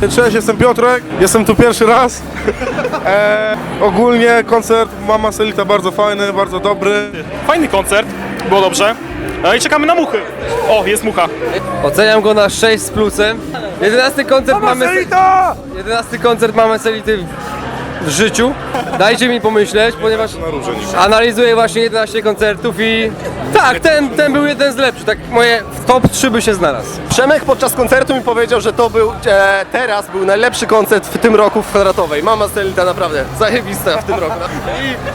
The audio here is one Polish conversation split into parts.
Cześć, jestem Piotrek, jestem tu pierwszy raz. E, ogólnie koncert Mama Selita bardzo fajny, bardzo dobry. Fajny koncert, było dobrze. E, I czekamy na muchy. O, jest mucha. Oceniam go na 6 z plusem. 11 koncert mamy. Selita! 11 koncert mamy Selity w życiu. Dajcie mi pomyśleć, ponieważ analizuję właśnie 11 koncertów i tak, ten, ten był jeden z lepszych. Tak moje w top 3 by się znalazł. Przemek podczas koncertu mi powiedział, że to był e, teraz był najlepszy koncert w tym roku w kwadratowej. Mama Stelita naprawdę zajebista w tym roku.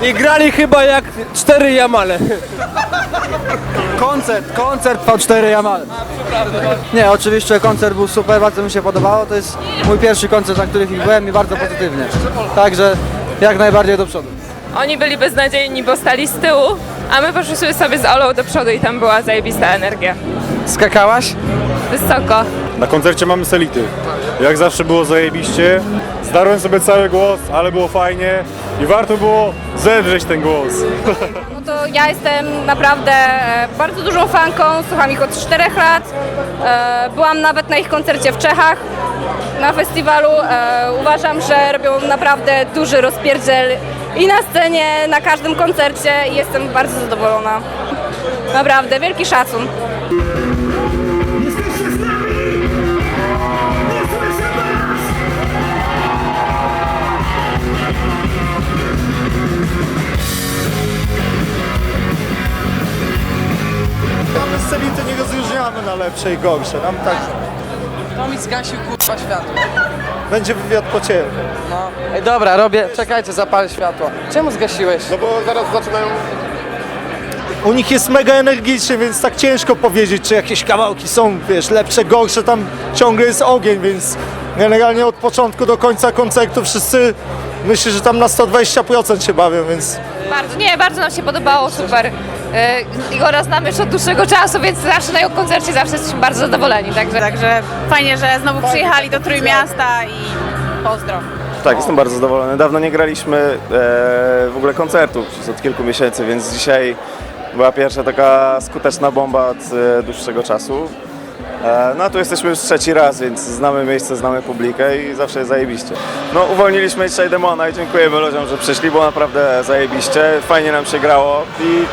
I, I grali chyba jak cztery Jamale. Koncert, koncert V4 Yamal. Nie, oczywiście koncert był super, bardzo mi się podobało. To jest mój pierwszy koncert, na których byłem i bardzo pozytywnie. Także jak najbardziej do przodu. Oni byli beznadziejni, bo stali z tyłu, a my poszliśmy sobie z Olą do przodu i tam była zajebista energia. Skakałaś? Wysoko. Na koncercie mamy Selity. Jak zawsze było zajebiście. Zdarłem sobie cały głos, ale było fajnie i warto było zedrzeć ten głos. No to ja jestem naprawdę e, bardzo dużą fanką, słucham ich od 4 lat. E, Byłam nawet na ich koncercie w Czechach na festiwalu. E, Uważam, że robią naprawdę duży rozpierdziel i na scenie, na każdym koncercie i jestem bardzo zadowolona. Naprawdę, wielki szacun. Mamy z Selity nie rozróżniamy na lepsze i gorsze. Nam tak To mi zgasił kurwa światło. będzie wywiad po ciebie. No. Ej, dobra, robię. Czekajcie, zapalę światło. Czemu zgasiłeś? No bo zaraz zaczynają U nich jest mega energicznie, więc tak ciężko powiedzieć, czy jakieś kawałki są, wiesz, lepsze, gorsze, tam ciągle jest ogień, więc generalnie od początku do końca koncertu wszyscy myślę, że tam na 120% się bawią, więc Bardzo, nie, bardzo nam się podobało, super. E, Igora znamy już od dłuższego czasu, więc zawsze na jego koncercie zawsze jesteśmy bardzo zadowoleni, także... Także fajnie, że znowu przyjechali do Trójmiasta i pozdro. Tak, jestem bardzo zadowolony. Dawno nie graliśmy e, w ogóle koncertów przez od kilku miesięcy, więc dzisiaj była pierwsza taka skuteczna bomba od e, dłuższego czasu. E, no tu jesteśmy już trzeci raz, więc znamy miejsce, znamy publikę i zawsze jest zajebiście. No uwolniliśmy dzisiaj Demona i dziękujemy ludziom, że przyszli, było naprawdę zajebiście. Fajnie nam się grało i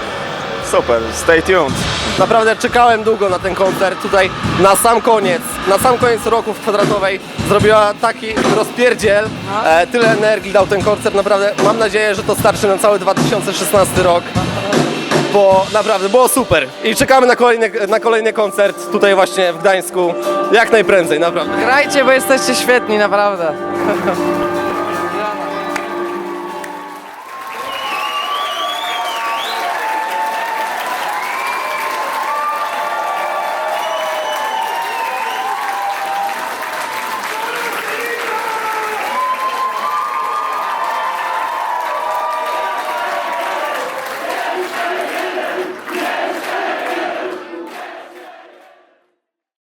super, stay tuned. Naprawdę czekałem długo na ten koncert tutaj na sam koniec, na sam koniec roku w kwadratowej zrobiła taki rozpierdziel, e, tyle energii dał ten koncert, naprawdę mam nadzieję, że to starczy na cały 2016 rok. Bo naprawdę było super i czekamy na kolejny, na kolejny koncert tutaj właśnie w Gdańsku jak najprędzej, naprawdę. Grajcie, bo jesteście świetni, naprawdę.